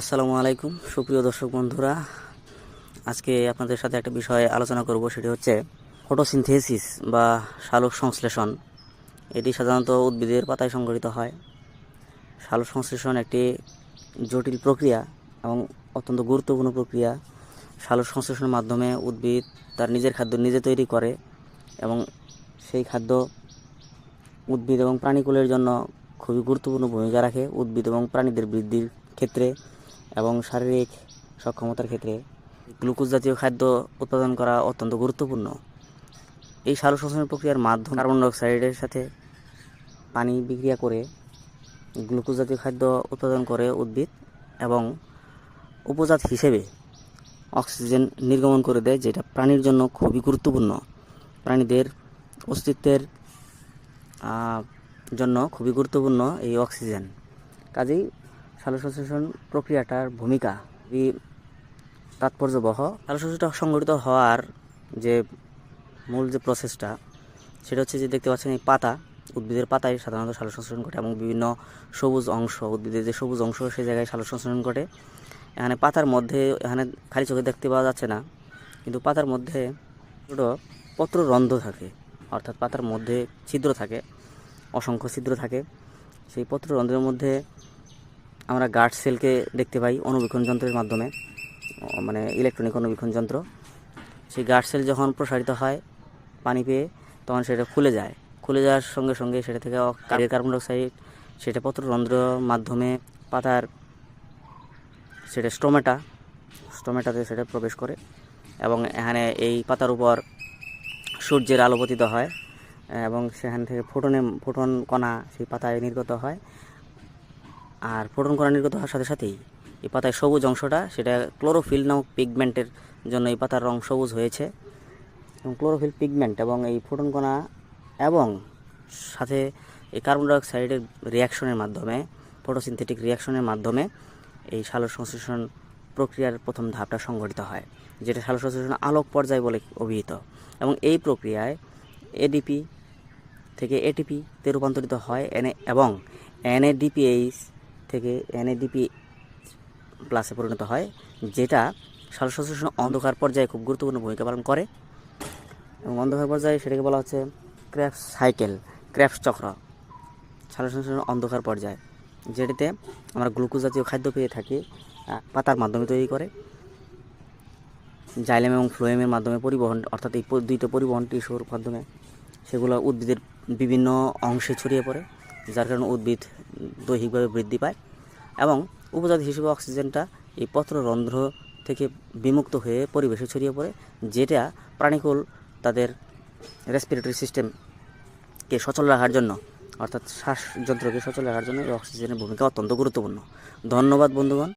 আসসালামু আলাইকুম। সুপ্রিয় দর্শক বন্ধুরা, আজকে আপনাদের সাথে একটা বিষয়ে আলোচনা করব, সেটি হচ্ছে ফটোসিনথেসিস বা সালোক সংশ্লেষণ। এটি সাধারণত উদ্ভিদের পাতায় সংঘটিত হয়। সালোক সংশ্লেষণ একটি জটিল প্রক্রিয়া এবং অত্যন্ত গুরুত্বপূর্ণ প্রক্রিয়া। সালোক সংশ্লেষণের মাধ্যমে উদ্ভিদ তার নিজের খাদ্য নিজে তৈরি করে এবং সেই খাদ্য উদ্ভিদ এবং প্রাণীকুলের জন্য খুবই গুরুত্বপূর্ণ ভূমিকা রাখে। উদ্ভিদ এবং প্রাণীদের বৃদ্ধির ক্ষেত্রে এবং শারীরিক সক্ষমতার ক্ষেত্রে গ্লুকোজ জাতীয় খাদ্য উৎপাদন করা অত্যন্ত গুরুত্বপূর্ণ। এই সার সংশ্লেষণ প্রক্রিয়ার মাধ্যমে কার্বন ডাইঅক্সাইডের সাথে পানি বিক্রিয়া করে গ্লুকোজ জাতীয় খাদ্য উৎপাদন করে উদ্ভিদ এবং উপজাত হিসেবে অক্সিজেন নির্গমন করে দেয়, যেটা প্রাণীর জন্য খুবই গুরুত্বপূর্ণ। প্রাণীদের অস্তিত্বের জন্য খুবই গুরুত্বপূর্ণ এই অক্সিজেন। কাজেই সালোকসংশ্লেষণ প্রক্রিয়াটার ভূমিকা খুবই তাৎপর্যবহ। সালোকসংশ্লেষণ সংগঠিত হওয়ার যে মূল যে প্রসেসটা সেটা হচ্ছে যে দেখতে পাচ্ছেন এই পাতা, উদ্ভিদের পাতায় সাধারণত সালোকসংশ্লেষণ ঘটে এবং বিভিন্ন সবুজ অংশ, উদ্ভিদের যে সবুজ অংশ সেই জায়গায় সালোকসংশ্লেষণ ঘটে। এখানে পাতার মধ্যে, এখানে খালি চোখে দেখতে পাওয়া যাচ্ছে না, কিন্তু পাতার মধ্যে ছোটো পত্ররন্ধ্র থাকে, অর্থাৎ পাতার মধ্যে ছিদ্র থাকে, অসংখ্য ছিদ্র থাকে। সেই পত্ররন্ধ্রের মধ্যে আমরা গার্ড সেলকে দেখতে পাই অনুবীক্ষণ যন্ত্রের মাধ্যমে মানে ইলেকট্রনিক অনুবীক্ষণ যন্ত্র। সেই গার্ড সেল যখন প্রসারিত হয় পানি পেয়ে, তখন সেটা খুলে যায়। খুলে যাওয়ার সঙ্গে সঙ্গে সেটা থেকে কার্বন ডাইঅক্সাইড, সেটা পত্ররন্ধ্রের মাধ্যমে পাতার সেটা স্টোমেটা, স্টোমেটাতে সেটা প্রবেশ করে এবং এখানে এই পাতার উপর সূর্যের আলো পতিত হয় এবং সেখান থেকে ফোটনে ফোটন কণা সেই পাতায় নির্গত হয়। আর ফোটন কণা নির্গত হওয়ার সাথে সাথেই এই পাতায় সবুজ অংশটা, সেটা ক্লোরোফিল নামক পিগমেন্টের জন্য এই পাতার রং সবুজ হয়েছে। এবং ক্লোরোফিল পিগমেন্ট এবং এই ফোটন কণা এবং সাথে এই কার্বন ডাইঅক্সাইডের রিয়াকশনের মাধ্যমে ফটোসিনথেটিক রিয়াকশনের মাধ্যমে এই সালোক সংশ্লেষণ প্রক্রিয়ার প্রথম ধাপটা সংঘটিত হয়, যেটা সালোক সংশ্লেষণ আলোক পর্যায় বলে অভিহিত। এবং এই প্রক্রিয়ায় এডিপি থেকে এটিপিতে রূপান্তরিত হয় এনে এবং এনএডিপিএইচ থেকে এনএডিপি প্লাসে পরিণত হয়, যেটা সালোক সংশ্লেষণ অন্ধকার পর্যায়ে খুব গুরুত্বপূর্ণ ভূমিকা পালন করে এবং অন্ধকার পর্যায়ে সেটাকে বলা হচ্ছে ক্র্যাফ সাইকেল ক্র্যাফ চক্র সালোক সংশ্লেষণ অন্ধকার পর্যায়ে, যেটিতে আমরা গ্লুকোজ জাতীয় খাদ্য পেয়ে থাকি পাতার মাধ্যমে তৈরি করে, জাইলেম এবং ফ্লোয়েমের মাধ্যমে পরিবহন, অর্থাৎ এই দুইটা পরিবহন টিস্যুর মাধ্যমে সেগুলো উদ্ভিদের বিভিন্ন অংশে ছড়িয়ে পড়ে। যার কারণে উদ্ভিদ দৈহিকভাবে বৃদ্ধি পায় এবং উপজাতি হিসেবে অক্সিজেনটা এই পত্র রন্ধ্র থেকে বিমুক্ত হয়ে পরিবেশে ছড়িয়ে পড়ে, যেটা প্রাণীকুল তাদের রেসপিরেটরি সিস্টেমকে সচল রাখার জন্য, অর্থাৎ শ্বাসযন্ত্রকে সচল রাখার জন্য এই অক্সিজেনের ভূমিকা অত্যন্ত গুরুত্বপূর্ণ। ধন্যবাদ বন্ধুগণ।